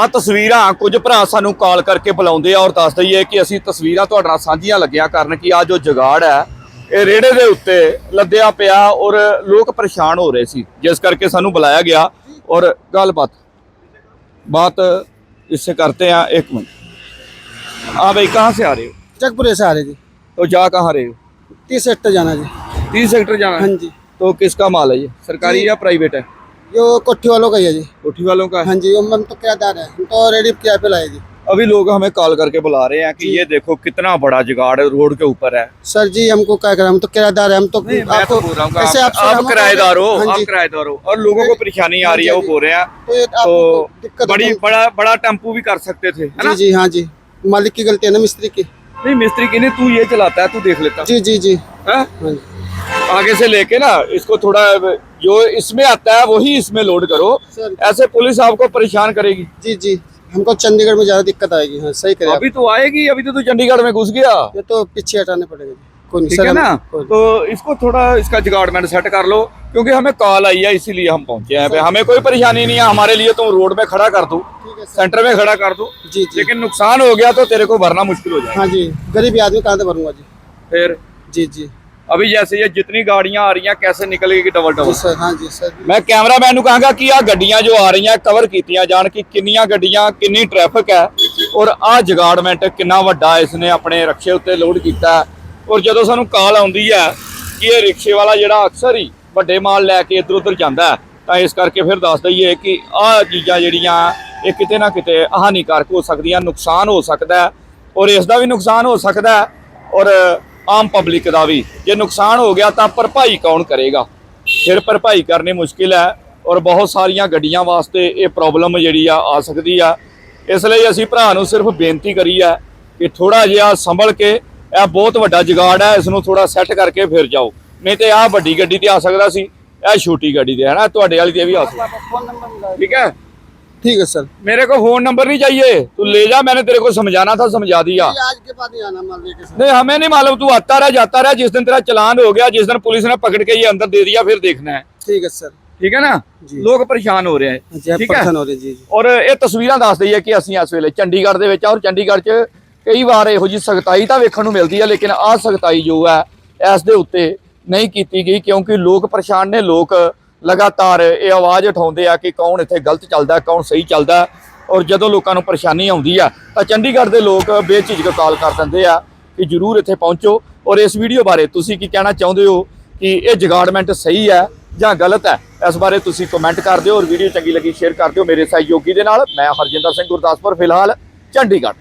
ਆ ਤਸਵੀਰਾਂ ਕੁਝ ਭਰਾ ਸਾਨੂੰ ਕਾਲ ਕਰਕੇ ਬੁਲਾਉਂਦੇ ਆ ਔਰ ਦੱਸ ਦਈਏ ਕਿ ਅਸੀਂ ਤਸਵੀਰਾਂ ਤੁਹਾਡੇ ਨਾਲ ਸਾਂਝੀਆਂ ਲੱਗਿਆ ਕਰਨ ਕਿ ਆ ਜੋ ਜਗਾੜ ਹੈ ਇਹ ਰੇੜੇ ਦੇ ਉੱਤੇ ਲੱਦਿਆ ਪਿਆ ਔਰ ਲੋਕ ਪਰੇਸ਼ਾਨ ਹੋ ਰਹੇ ਸੀ ਜਿਸ ਕਰਕੇ ਸਾਨੂੰ ਬੁਲਾਇਆ ਗਿਆ ਔਰ ਗੱਲਬਾਤ ਬਾਤ इससे करते हैं एक मिनट हाँ भाई कहाँ से आ रहे हो जगपुरे से आ रहे जी तो जा कहाँ रहे हो तीस सेक्टर जाना जी तीस सेक्टर जाना हाँ है जी तो किसका माल है ये सरकारी जी। या प्राइवेट है यो कोठी वालों का ही है जी कोठी वालों का है हाँ जी हम तो किराएदार है हम तो रेडी किराए पे लाए जी अभी लोग हमें कॉल करके बुला रहे हैं कि जी। ये देखो कितना बड़ा जुगाड़ रोड के ऊपर है सर जी हमको क्या करें हम तो किराएदार है हम तो नहीं मैं तो बोल रहा हूँ कि ऐसे आप, आपसे आप हम- किराएदार हो हाँ आप जी किराएदार हो और लोगों को परेशानी आ रही है वो हाँ जी, बोल रहे हैं तो ये तो आपको दिक्कत बड़ी होती बड़ा बड़ा टेम्पू भी कर सकते थे है है। ना जी जी हाँ जी मालिक की गलती है ना मिस्त्री की नहीं मिस्त्री की नहीं तू ये चलाता है तू देख लेता जी जी जी है हाँ जी आगे से लेके ना इसको थोड़ा जो इसमें आता है वही इसमें लोड करो सर ऐसे पुलिस आपको परेशान करेगी जी जी हमको चंडीगढ़ में ज़्यादा दिक्कत आएगी हाँ सही करें आप अभी तो आएगी अभी तो तू चंडीगढ़ में घुस गया ये तो पीछे हटाने पड़ेगा जी कोई नहीं ठीक सर है हम- ना कोई- तो इसको थोड़ा इसका जुगाड़मेंट सेट कर लो क्योंकि हमें कॉल आई है इसीलिए हम पहुंचे हैं पे हमें कोई परेशानी नहीं है हमारे लिए तुम रोड में खड़ा कर दो ठीक है सर सेंटर में खड़ा कर दो जी जी लेकिन नुकसान हो गया तो तेरे को भरना मुश्किल हो जाएगा हाँ जी गरीबी आदमी कहाँ से भरूंगा जी फिर जी जी अभी जैसे ये जितनी गाड़ियां आ रही हैं कैसे निकलेगी डबल जी डबल सर हाँ जी सर ਮੈਂ ਕੈਮਰਾਮੈਨ ਨੂੰ ਕਹਾਂਗਾ ਕਿ ਆ ਗੱਡੀਆਂ ਜੋ ਆ ਰਹੀਆਂ ਕਵਰ ਕੀਤੀਆਂ ਜਾਣ ਕਿ ਕਿੰਨੀਆਂ ਗੱਡੀਆਂ ਕਿੰਨੀ ਟ੍ਰੈਫਿਕ ਹੈ ਔਰ ਆ ਜਗਾੜਮੈਂਟ ਕਿੰਨਾ ਵੱਡਾ ਇਸਨੇ ਆਪਣੇ ਰਕਸ਼ੇ ਉੱਤੇ ਲੋਡ ਕੀਤਾ ਹੈ। ਔਰ ਜਦੋਂ ਸਾਨੂੰ ਕਾਲ ਆਉਂਦੀ ਹੈ ਕਿ ਇਹ ਰਿਕਸ਼ੇ ਵਾਲਾ ਜਿਹੜਾ ਅਕਸਰ ਹੀ ਵੱਡੇ ਮਾਲ ਲੈ ਕੇ ਇੱਧਰ ਉੱਧਰ ਜਾਂਦਾ ਹੈ, ਤਾਂ ਇਸ ਕਰਕੇ ਫਿਰ ਦੱਸ ਦਈਏ ਕਿ ਆਹ ਚੀਜ਼ਾਂ ਜਿਹੜੀਆਂ ਇਹ ਕਿਤੇ ਨਾ ਕਿਤੇ ਹਾਨੀਕਾਰਕ ਹੋ ਸਕਦੀਆਂ ਨੁਕਸਾਨ ਹੋ ਸਕਦਾ ਹੈ ਔਰ ਇਸ ਦਾ ਵੀ ਨੁਕਸਾਨ ਹੋ ਸਕਦਾ ਹੈ ਔਰ ਆਮ ਪਬਲਿਕ ਦਾ ਵੀ। ਜੇ ਨੁਕਸਾਨ ਹੋ ਗਿਆ ਤਾਂ ਭਰਪਾਈ ਕੌਣ ਕਰੇਗਾ? ਫਿਰ ਭਰਪਾਈ ਕਰਨੀ ਮੁਸ਼ਕਿਲ ਹੈ ਔਰ ਬਹੁਤ ਸਾਰੀਆਂ ਗੱਡੀਆਂ ਵਾਸਤੇ ਇਹ ਪ੍ਰੋਬਲਮ ਜਿਹੜੀ ਆ ਆ ਸਕਦੀ ਆ। ਇਸ ਲਈ ਅਸੀਂ ਭਰਾ ਨੂੰ ਸਿਰਫ ਬੇਨਤੀ ਕਰੀ ਹੈ ਕਿ ਥੋੜਾ ਜਿਹਾ ਸੰਭਲ ਕੇ ਇਹ ਬਹੁਤ ਵੱਡਾ ਜਗਾੜ ਹੈ, ਇਸ ਨੂੰ ਥੋੜਾ ਸੈੱਟ ਕਰਕੇ ਫਿਰ ਜਾਓ। ਨਹੀਂ ਤੇ ਆਹ ਵੱਡੀ ਗੱਡੀ ਤੇ ਆ ਸਕਦਾ ਸੀ, ਇਹ ਛੋਟੀ ਗੱਡੀ ਤੇ ਹੈ ਨਾ, ਤੁਹਾਡੇ ਵਾਲੀ ਤੇ ਵੀ ਆ ਸਕਦਾ। ਠੀਕ ਹੈ? ठीक है ठीक है सर मेरे को फोन नंबर नहीं चाहिए तू ले जा मैंने तेरे को समझाना था समझा दिया ये आज के बाद नहीं आना माल लेके सर नहीं हमें नहीं मालूम तू आता रहा जाता रहा जिस दिन तेरा चलान हो गया जिस दिन पुलिस ने पकड़ के ये अंदर दे दिया फिर देखना है ठीक है सर ਠੀਕ ਹੈ ਨਾ ਜੀ। ਲੋਕ ਪਰੇਸ਼ਾਨ ਹੋ ਰਹੇ हाँ ਹੈ जी आप ਠੀਕ ਹੈ परेशान हो रहे जी जी ਔਰ ਇਹ ਤਸਵੀਰਾਂ ਦੱਸ ਦਈਏ ਕਿ ਅਸੀਂ ਇਸ ਵੇਲੇ ਚੰਡੀਗੜ੍ਹ ਦੇ ਵਿੱਚ ਆ ਔਰ ਚੰਡੀਗੜ੍ਹ 'ਚ ਕਈ ਵਾਰ ਇਹੋ ਜੀ ਸਖਤਾਈ ਤਾਂ ਵੇਖਣ ਨੂੰ ਮਿਲਦੀ ਹੈ ਲੇਕਿਨ ਆਹ ਸਖਤਾਈ ਜੋ ਹੈ ਇਸ ਦੇ ਉੱਤੇ ਨਹੀਂ ਕੀਤੀ ਗਈ ਕਿਉਂਕਿ ਲੋਕ ਪਰੇਸ਼ਾਨ ਨੇ ਲੋਕ ਲਗਾਤਾਰ ਇਹ ਆਵਾਜ਼ ਉਠਾਉਂਦੇ ਆ ਕਿ ਕੌਣ ਇੱਥੇ ਗਲਤ ਚੱਲਦਾ, ਕੌਣ ਸਹੀ ਚੱਲਦਾ। ਔਰ ਜਦੋਂ ਲੋਕਾਂ ਨੂੰ ਪਰੇਸ਼ਾਨੀ ਆਉਂਦੀ ਆ, ਤਾਂ ਚੰਡੀਗੜ੍ਹ ਦੇ ਲੋਕ ਬੇਝਿਜਕ ਕਾਲ ਕਰ ਦਿੰਦੇ ਆ ਕਿ ਜਰੂਰ ਇੱਥੇ ਪਹੁੰਚੋ। ਔਰ ਇਸ ਵੀਡੀਓ ਬਾਰੇ ਤੁਸੀਂ ਕੀ ਕਹਿਣਾ ਚਾਹੁੰਦੇ ਹੋ ਕਿ ਇਹ ਜਗਾੜਮੈਂਟ ਸਹੀ ਹੈ ਜਾਂ ਗਲਤ ਹੈ? ਇਸ ਬਾਰੇ ਤੁਸੀਂ ਕਮੈਂਟ ਕਰ ਦਿਓ ਔਰ ਵੀਡੀਓ ਚੰਗੀ ਲੱਗੀ, ਸ਼ੇਅਰ ਕਰ ਦਿਓ ਮੇਰੇ ਸਹਿਯੋਗੀ ਦੇ ਨਾਲ। ਮੈਂ ਹਰਜਿੰਦਰ ਸਿੰਘ ਗੁਰਦਾਸਪੁਰ, ਫਿਲਹਾਲ ਚੰਡੀਗੜ੍ਹ।